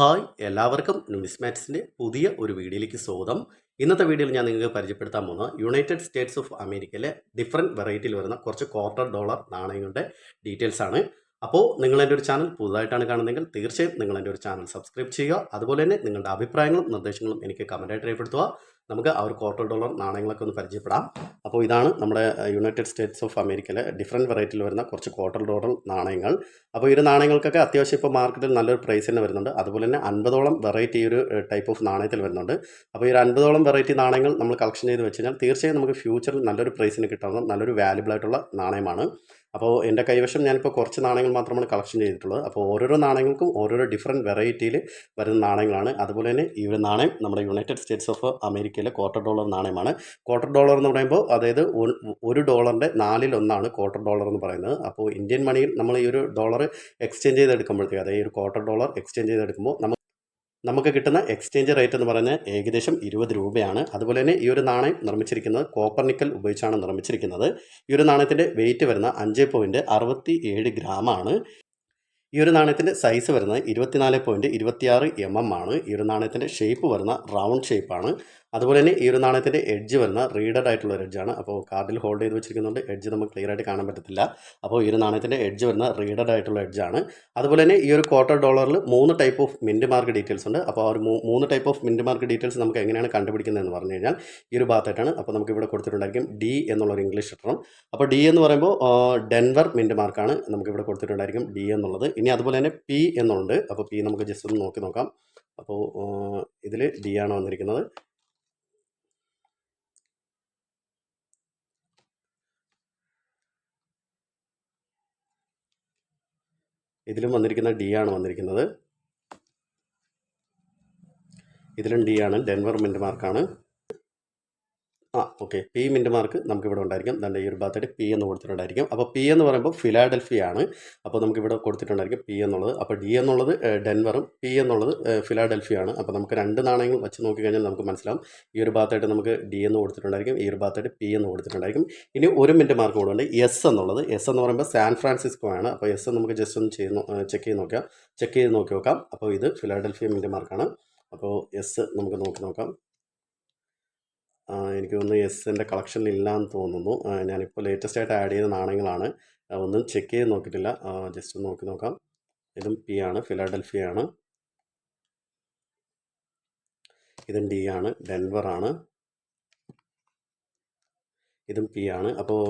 Hi എല്ലാവർക്കും ന്യൂസ്മാറ്റ്സിന്റെ പുതിയ ഒരു വീഡിയോയിലേക്ക് സ്വാഗതം. ഇന്നത്തെ വീഡിയോയിൽ ഞാൻ നിങ്ങൾക്ക് പരിചയപ്പെടുത്താൻ പോകുന്നത് യുണൈറ്റഡ് സ്റ്റേറ്റ്സ് ഓഫ് അമേരിക്കയിലെ ഡിഫറെന്റ് വെറൈറ്റിയിൽ വരുന്ന കുറച്ച് ക്വാർട്ടർ ഡോളർ നാണയങ്ങളുടെ ഡീറ്റെയിൽസ് ആണ്. അപ്പോൾ നിങ്ങൾ എന്റെ ഒരു ചാനൽ പുതുതായിട്ടാണ് കാണുന്നതെങ്കിൽ തീർച്ചയായും നിങ്ങൾ എന്റെ ഒരു ചാനൽ സബ്സ്ക്രൈബ് ചെയ്യുക. അതുപോലെ തന്നെ നിങ്ങളുടെ അഭിപ്രായങ്ങളും നിർദ്ദേശങ്ങളും എനിക്ക് കമന്റായിട്ട് രേഖപ്പെടുത്തുക. നമുക്ക് ആ ഒരു ക്വാർട്ടർ ഡോളർ നാണയങ്ങളൊക്കെ ഒന്ന് പരിചയപ്പെടാം. അപ്പോൾ ഇതാണ് നമ്മുടെ യുണൈറ്റഡ് സ്റ്റേറ്റ്സ് ഓഫ് അമേരിക്കയിലെ ഡിഫറെന്റ് വെറൈറ്റിയിൽ വരുന്ന കുറച്ച് ക്വാർട്ടർ ഡോളർ നാണയങ്ങൾ. അപ്പോൾ ഈ നാണയങ്ങൾക്കൊക്കെ അത്യാവശ്യം ഇപ്പോൾ മാർക്കറ്റിൽ നല്ലൊരു പ്രൈസ് തന്നെ വരുന്നുണ്ട്. അതുപോലെ തന്നെ അൻപതോളം വെറൈറ്റി ഈ ഒരു ടൈപ്പ് ഓഫ് നാണയത്തിൽ വരുന്നുണ്ട്. അപ്പോൾ ഈ ഒരു അൻപതോളം വെറൈറ്റി നാണയങ്ങൾ നമ്മൾ കളക്ഷൻ ചെയ്ത് വെച്ച് കഴിഞ്ഞാൽ തീർച്ചയായും നമുക്ക് ഫ്യൂച്ചറിൽ നല്ലൊരു പ്രൈസിന് കിട്ടാവുന്ന നല്ലൊരു വാല്യുബിൾ ആയിട്ടുള്ള നാണയമാണ്. അപ്പോൾ എന്റെ കൈവശം ഞാനിപ്പോൾ കുറച്ച് നാണയങ്ങൾ മാത്രമാണ് കളക്ഷൻ ചെയ്തിട്ടുള്ളത്. അപ്പോൾ ഓരോരോ നാണയങ്ങൾക്കും ഓരോരോ ഡിഫറെന്റ് വെറൈറ്റിയിൽ വരുന്ന നാണയങ്ങളാണ്. അതുപോലെ തന്നെ ഈ ഒരു നാണയം നമ്മുടെ യുണൈറ്റഡ് സ്റ്റേറ്റ്സ് ഓഫ് അമേരിക്കയിലെ ക്വാർട്ടർ ഡോളർ നാണയമാണ്. ക്വാർട്ടർ ഡോളർ എന്ന് പറയുമ്പോൾ അതായത് ഒരു- ഡോളറിന്റെ നാലിലൊന്നാണ് ക്വാർട്ടർ ഡോളർ എന്ന് പറയുന്നത്. അപ്പോൾ ഇന്ത്യൻ മണിയിൽ നമ്മൾ ഈ ഒരു ഡോളർ എക്സ്ചേഞ്ച് ചെയ്തെടുക്കുമ്പോഴത്തേക്ക് അതായത് ഈ ഒരു ക്വാർട്ടർ ഡോളർ എക്സ്ചേഞ്ച് ചെയ്തെടുക്കുമ്പോൾ നമുക്ക് നമുക്ക് കിട്ടുന്ന എക്സ്ചേഞ്ച് റേറ്റ് എന്ന് പറഞ്ഞാൽ ഏകദേശം ഇരുപത് രൂപയാണ്. അതുപോലെ തന്നെ ഈ ഒരു നാണയം നിർമ്മിച്ചിരിക്കുന്നത് കോപ്പർ നിക്കൽ ഉപയോഗിച്ചാണ് നിർമ്മിച്ചിരിക്കുന്നത്. ഈ ഒരു നാണയത്തിന്റെ വെയിറ്റ് വരുന്ന അഞ്ച് പോയിന്റ് ഗ്രാമാണ് ഈ ഒരു നാണയത്തിന്റെ സൈസ് വരുന്നത് ഇരുപത്തിനാല് പോയിന്റ് ഇരുപത്തിയാറ് എം എം ആണ്. ഈ ഒരു നാണയത്തിന്റെ ഷേപ്പ് വരുന്ന റൗണ്ട് ഷേപ്പാണ് അതുപോലെ തന്നെ ഈ ഒരു നാണയത്തിന്റെ എഡ്ജ് വരുന്ന റീഡഡ് ആയിട്ടുള്ള ഒരു എഡ്ജാണ് അപ്പോൾ കാർഡിൽ ഹോൾഡ് ചെയ്ത് വെച്ചിരിക്കുന്നതുകൊണ്ട് എഡ്ജ് നമുക്ക് ക്ലിയർ ആയിട്ട് കാണാൻ പറ്റത്തില്ല. അപ്പോൾ ഈ ഒരു നാണയത്തിന്റെ എഡ്ജ് വരുന്ന റീഡഡ് ആയിട്ടുള്ള എഡ്ജാണ് അതുപോലെ തന്നെ ഈ ഒരു ക്വാർട്ടർ ഡോളറിൽ മൂന്ന് type of mint mark details ഉണ്ട്. അപ്പോൾ ആ ഒരു മൂന്ന് type of mint mark details നമുക്ക് എങ്ങനെയാണ് കണ്ടുപിടിക്കുന്നതെന്ന് പറഞ്ഞു കഴിഞ്ഞാൽ ഈ ഒരു ഭാഗത്തായിട്ടാണ്. അപ്പോൾ നമുക്ക് ഇവിടെ കൊടുത്തിട്ടുണ്ടായിരിക്കും ഡി എന്നുള്ള ഒരു ഇംഗ്ലീഷ് ലെറ്ററും അപ്പോൾ ഡി എന്ന് പറയുമ്പോൾ ഡെൻവർ മിന്റ് മാർക്കാണ് നമുക്ക് ഇവിടെ കൊടുത്തിട്ടുണ്ടായിരിക്കും ഡി എന്നുള്ളത്. ഇനി അതുപോലെ തന്നെ പി എന്നുണ്ട്. അപ്പോൾ പി നമുക്ക് ജസ്റ്റ് ഒന്ന് നോക്കി നോക്കാം. അപ്പോൾ ഇതിൽ ഡി ആണ് വന്നിരിക്കുന്നത്? ഇതിലും വന്നിരിക്കുന്ന ഡി ആണ് വന്നിരിക്കുന്നത്. ഇതിലും ഡി ആണ്. ഡെൻവർ മിന്റ് മാർക്കാണ് ആ ഓക്കെ. പി മിന്റ് മാർക്ക് നമുക്കിവിടെ ഉണ്ടായിരിക്കും. നല്ല ഈ ഒരു ഭാഗത്തായിട്ട് പി എന്ന് കൊടുത്തിട്ടുണ്ടായിരിക്കും. അപ്പോൾ പി എന്ന് പറയുമ്പോൾ ഫിലാഡൽഫിയാണ് അപ്പോൾ നമുക്കിവിടെ കൊടുത്തിട്ടുണ്ടായിരിക്കും പി എന്നുള്ളത്. അപ്പോൾ ഡി എന്നുള്ളത് ഡെൻവറും പി എന്നുള്ളത് ഫിലാഡൽഫിയാണ് അപ്പോൾ നമുക്ക് രണ്ട് നാണയങ്ങൾ വെച്ച് നോക്കിക്കഴിഞ്ഞാൽ നമുക്ക് മനസ്സിലാവും. ഈ ഒരു ഭാഗത്തായിട്ട് നമുക്ക് ഡി എന്ന് കൊടുത്തിട്ടുണ്ടായിരിക്കും. ഈ ഒരു ഭാഗത്തായിട്ട് പി എന്ന് കൊടുത്തിട്ടുണ്ടായിരിക്കും. ഇനി ഒരു മിന്റ് മാർക്ക് കൂടെ ഉണ്ട്. എസ് എന്നുള്ളത്. എസ് എന്ന് പറയുമ്പോൾ സാൻ ഫ്രാൻസിസ്കോ ആണ് അപ്പോൾ എസ് നമുക്ക് ജസ്റ്റ് ഒന്ന് ചെയ്ത് ചെക്ക് ചെയ്ത് നോക്കാം. ചെക്ക് ചെയ്ത് നോക്കി നോക്കാം. അപ്പോൾ ഇത് ഫിലാഡൽഫിയ മിന്റ് മാർക്കാണ് അപ്പോൾ എസ് നമുക്ക് നോക്കി നോക്കാം. എനിക്ക് തോന്നുന്നു എസ് എന്റെ കളക്ഷനിൽ ഇല്ലാന്ന് തോന്നുന്നു. ഞാനിപ്പോൾ ലേറ്റസ്റ്റ് ആയിട്ട് ആഡ് ചെയ്ത നാണയങ്ങളാണ്. ഒന്നും ചെക്ക് ചെയ്ത് നോക്കിയിട്ടില്ല. ജസ്റ്റ് ഒന്ന് നോക്കി നോക്കാം. ഇതും പി ആണ് ഫിലാഡൽഫിയ ആണ്. ഇതും ഡി ആണ് ഡെൻവർ ആണ്. ഇതും പി ആണ്. അപ്പോൾ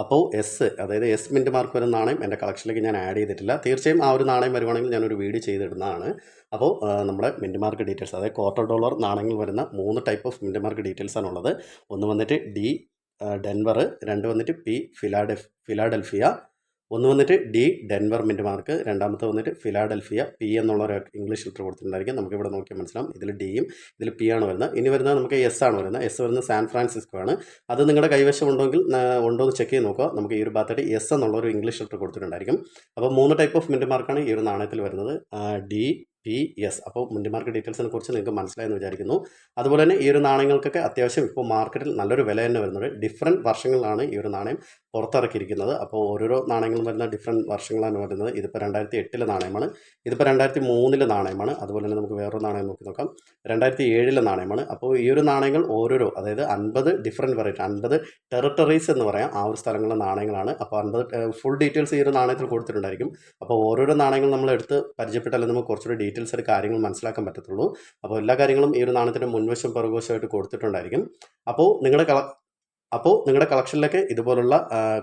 അപ്പോൾ എസ് അതായത് എസ് മിന്റ് മാർക്ക് വരുന്ന നാണയം എന്റെ കളക്ഷനിലേക്ക് ഞാൻ ആഡ് ചെയ്തിട്ടില്ല. തീർച്ചയായും ആ ഒരു നാണയം വരുവാണെങ്കിൽ ഞാനൊരു വീഡിയോ ചെയ്തിടുന്നതാണ്. അപ്പോൾ നമ്മുടെ മിന്റ് മാർക്ക് ഡീറ്റെയിൽസ് അതായത് ക്വാർട്ടർ ഡോളർ നാണയങ്ങൾ വരുന്ന മൂന്ന് type of mint mark details ആണുള്ളത്. ഒന്ന് വന്നിട്ട് ഡി ഡെൻവർ രണ്ട് വന്നിട്ട് പി ഫിലാഡെഫ് ഫിലാഡൽഫിയ ഒന്ന് വന്നിട്ട് ഡി ഡെൻവർ മിന്റ് മാർക്ക്. രണ്ടാമത്തെ വന്നിട്ട് ഫിലാഡൽഫിയ പി എന്നുള്ള ഒരു ഇംഗ്ലീഷ് ലെറ്റർ കൊടുത്തിട്ടുണ്ടായിരിക്കും. നമുക്ക് ഇവിടെ നോക്കിയാൽ മനസ്സിലാവും. ഇതിൽ ഡിയും ഇതിൽ പി ആണ് വരുന്നത്. ഇനി വരുന്നത് നമുക്ക് എസ് ആണ് വരുന്നത്. എസ് വരുന്നത് സാൻ ഫ്രാൻസിസ്കോ ആണ്. അത് നിങ്ങളുടെ കൈവശം ഉണ്ടെങ്കിൽ ഉണ്ടോ എന്ന് ചെക്ക് ചെയ്ത് നോക്കുക. നമുക്ക് ഈ ഒരു ഭാഗത്തായിട്ട് എസ് എന്നുള്ള ഒരു ഇംഗ്ലീഷ് ലെറ്റർ കൊടുത്തിട്ടുണ്ടായിരിക്കും. അപ്പോൾ മൂന്ന് ടൈപ്പ് ഓഫ് മിന്റ് മാർക്കാണ് ഈ ഒരു നാണയത്തിൽ വരുന്നത്. ഡി പി എസ് അപ്പോൾ മിന്റ് മാർക്ക് ഡീറ്റെയിൽസിനെ കുറിച്ച് നിങ്ങൾക്ക് മനസ്സിലായെന്ന് വിചാരിക്കുന്നു. അതുപോലെ തന്നെ ഈ ഒരു നാണയങ്ങൾക്കൊക്കെ അത്യാവശ്യം ഇപ്പോൾ മാർക്കറ്റിൽ നല്ലൊരു വില തന്നെ വരുന്നുണ്ട്. ഡിഫറെന്റ് വർഷങ്ങളിലാണ് ഈ ഒരു നാണയം പുറത്തിറക്കിയിരിക്കുന്നത്. അപ്പോൾ ഓരോരോ നാണയങ്ങളും വരുന്ന ഡിഫറെന്റ് വർഷങ്ങളാണ് വരുന്നത്. ഇതിപ്പോൾ രണ്ടായിരത്തി എട്ടിലെ നാണയമാണ്. ഇതിപ്പോൾ രണ്ടായിരത്തി മൂന്നിലെ നാണയമാണ്. അതുപോലെ തന്നെ നമുക്ക് വേറൊരു നാണയം നോക്കി നോക്കാം. രണ്ടായിരത്തി ഏഴിലെ നാണയമാണ്. അപ്പോൾ ഈ ഒരു നാണയങ്ങൾ ഓരോരോ അതായത് അൻപത് ഡിഫറെന്റ് വെറൈറ്റി അൻപത് ടെറിട്ടറീസ് എന്ന് പറയാം ആ ഒരു സ്ഥലങ്ങളിലെ നാണയങ്ങളാണ്. അപ്പോൾ അൻപത് ഫുൾ ഡീറ്റെയിൽസ് ഈ ഒരു നാണയത്തിൽ കൊടുത്തിട്ടുണ്ടായിരിക്കും. അപ്പോൾ ഓരോരോ നാണയങ്ങൾ നമ്മൾ എടുത്ത് പരിചയപ്പെട്ടാലേ നമുക്ക് കുറച്ചുകൂടി ഡീറ്റെയിൽസ് ആയിട്ട് കാര്യങ്ങൾ മനസ്സിലാക്കാൻ പറ്റത്തുള്ളൂ. അപ്പോൾ എല്ലാ കാര്യങ്ങളും ഈ ഒരു നാണയത്തിന്റെ മുൻവശം പുറകുവശമായിട്ട് കൊടുത്തിട്ടുണ്ടായിരിക്കും. അപ്പോൾ നിങ്ങളുടെ അപ്പോൾ നിങ്ങളുടെ കളക്ഷനിലേക്ക് ഇതുപോലുള്ള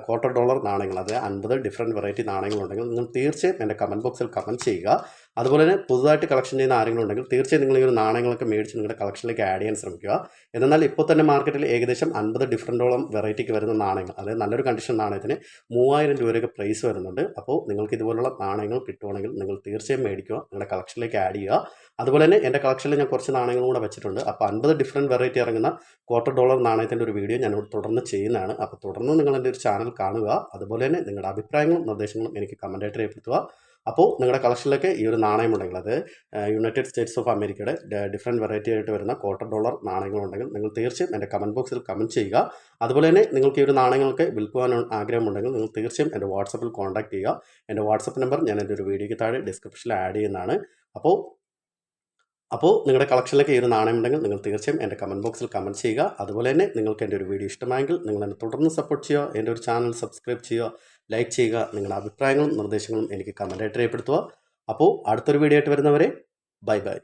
ക്വാർട്ടർ ഡോളർ നാണയങ്ങൾ അതായത് അൻപത് ഡിഫറെന്റ് വെറൈറ്റി നാണയങ്ങളുണ്ടെങ്കിൽ നിങ്ങൾ തീർച്ചയായും എന്റെ കമന്റ് ബോക്സിൽ കമന്റ് ചെയ്യുക. അതുപോലെ തന്നെ പുതുതായിട്ട് കളക്ഷൻ ചെയ്യുന്ന ആരെങ്കിലും ഉണ്ടെങ്കിൽ തീർച്ചയായും നിങ്ങൾ ഈ ഒരു നാണയങ്ങളൊക്കെ മേടിച്ച് നിങ്ങളുടെ കളക്ഷനിലേക്ക് ആഡ് ചെയ്യാൻ ശ്രമിക്കുക. എന്നാൽ ഇപ്പോൾ തന്നെ മാർക്കറ്റിൽ ഏകദേശം അൻപത് ഡിഫറന്റോളം വെറൈറ്റിക്ക് വരുന്ന നാണയങ്ങൾ അതായത് നല്ലൊരു കണ്ടീഷൻ നാണയത്തിന് മൂവായിരം രൂപയൊക്കെ പ്രൈസ് വരുന്നുണ്ട്. അപ്പോൾ നിങ്ങൾക്ക് ഇതുപോലുള്ള നാണയങ്ങൾ കിട്ടുവാണെങ്കിൽ നിങ്ങൾ തീർച്ചയായും മേടിക്കുക നിങ്ങളുടെ കളക്ഷനിലേക്ക് ആഡ് ചെയ്യുക. അതുപോലെ തന്നെ എന്റെ കളക്ഷനിൽ ഞാൻ കുറച്ച് നാണയങ്ങൾ കൂടെ വെച്ചിട്ടുണ്ട്. അപ്പോൾ അൻപത് ഡിഫറന്റ് വെറൈറ്റി ഇറങ്ങുന്ന ക്വാർട്ടർ ഡോളർ നാണയത്തിന്റെ ഒരു വീഡിയോ ഞാൻ തുടർന്ന് ചെയ്യുന്നതാണ്. അപ്പോൾ തുടർന്ന് നിങ്ങൾ എന്റെ ഒരു ചാനൽ കാണുക. അതുപോലെ തന്നെ നിങ്ങളുടെ അഭിപ്രായങ്ങളും നിർദ്ദേശങ്ങളും എനിക്ക് കമന്റായിട്ട് രേഖപ്പെടുത്തുക. അപ്പോൾ നിങ്ങളുടെ കളക്ഷനിലൊക്കെ ഈ ഒരു നാണയം ഉണ്ടെങ്കിൽ അത് യുണൈറ്റഡ് സ്റ്റേറ്റ്സ് ഓഫ് അമേരിക്കയുടെ ഡിഫറെന്റ് വെറൈറ്റി ആയിട്ട് വരുന്ന ക്വാർട്ടർ ഡോളർ നാണയങ്ങളുണ്ടെങ്കിൽ നിങ്ങൾ തീർച്ചയായും എന്റെ കമന്റ് ബോക്സിൽ കമന്റ് ചെയ്യുക. അതുപോലെ തന്നെ നിങ്ങൾക്ക് ഈ ഒരു നാണയങ്ങൾക്ക് വിൽക്കുവാൻ ആഗ്രഹമുണ്ടെങ്കിൽ നിങ്ങൾ തീർച്ചയായും എന്റെ വാട്സപ്പിൽ കോൺടാക്ട് ചെയ്യുക. എന്റെ വാട്സപ്പ് നമ്പർ ഞാൻ എന്റെ ഒരു വീഡിയോയ്ക്ക് താഴെ ഡിസ്ക്രിപ്ഷനിൽ ആഡ് ചെയ്യുന്നതാണ്. അപ്പോൾ അപ്പോൾ നിങ്ങളുടെ കളക്ഷനിലൊക്കെ ഈ ഒരു നാണയം ഉണ്ടെങ്കിൽ നിങ്ങൾ തീർച്ചയായും എന്റെ കമന്റ് ബോക്സിൽ കമന്റ് ചെയ്യുക. അതുപോലെ തന്നെ നിങ്ങൾക്ക് എന്റെ ഒരു വീഡിയോ ഇഷ്ടമായെങ്കിൽ നിങ്ങൾ എന്നെ തുടർന്ന് സപ്പോർട്ട് ചെയ്യുക. എന്റെ ഒരു ചാനൽ സബ്സ്ക്രൈബ് ചെയ്യുക. ലൈക്ക് ചെയ്യുക നിങ്ങളുടെ അഭിപ്രായങ്ങളും നിർദ്ദേശങ്ങളും എനിക്ക് കമന്റായിട്ട് രേഖപ്പെടുത്തുക. അപ്പോൾ അടുത്തൊരു വീഡിയോ ആയിട്ട് വരുന്നവരെ ബൈ ബൈ